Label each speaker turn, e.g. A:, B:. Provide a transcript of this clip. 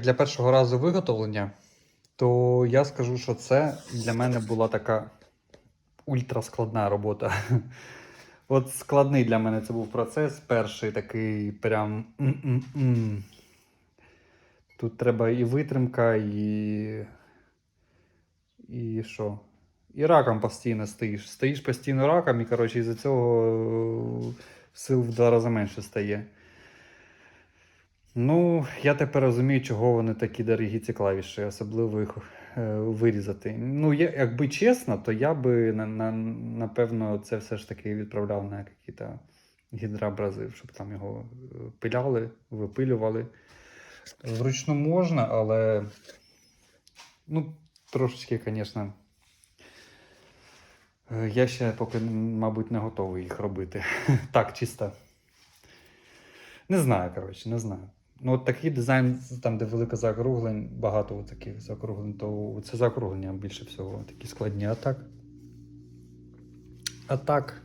A: Для першого разу виготовлення, то я скажу, що це для мене була така ультраскладна робота. От складний для мене це був процес. Перший такий прям. м-м-м. Тут треба і витримка, і. І що? І раком постійно стоїш. Стоїш постійно раком, і коротше, із-за цього сил в два рази менше стає. Ну, я тепер розумію, чого вони такі дорогі ці клавіші, особливо їх е, вирізати. Ну, я, якби чесно, то я би на, на, напевно це все ж таки відправляв на якісь гідроабразив, щоб там його е, пиляли, випилювали. Вручну можна, але ну, трошечки, звісно. е, Я ще поки, мабуть, не готовий їх робити. Так, чисто. Не знаю, коротше, не знаю. Ну, от такий дизайн, там, де велика закруглень, багато таких закруглень, то це закруглення більше всього такі складні. атак. Атак.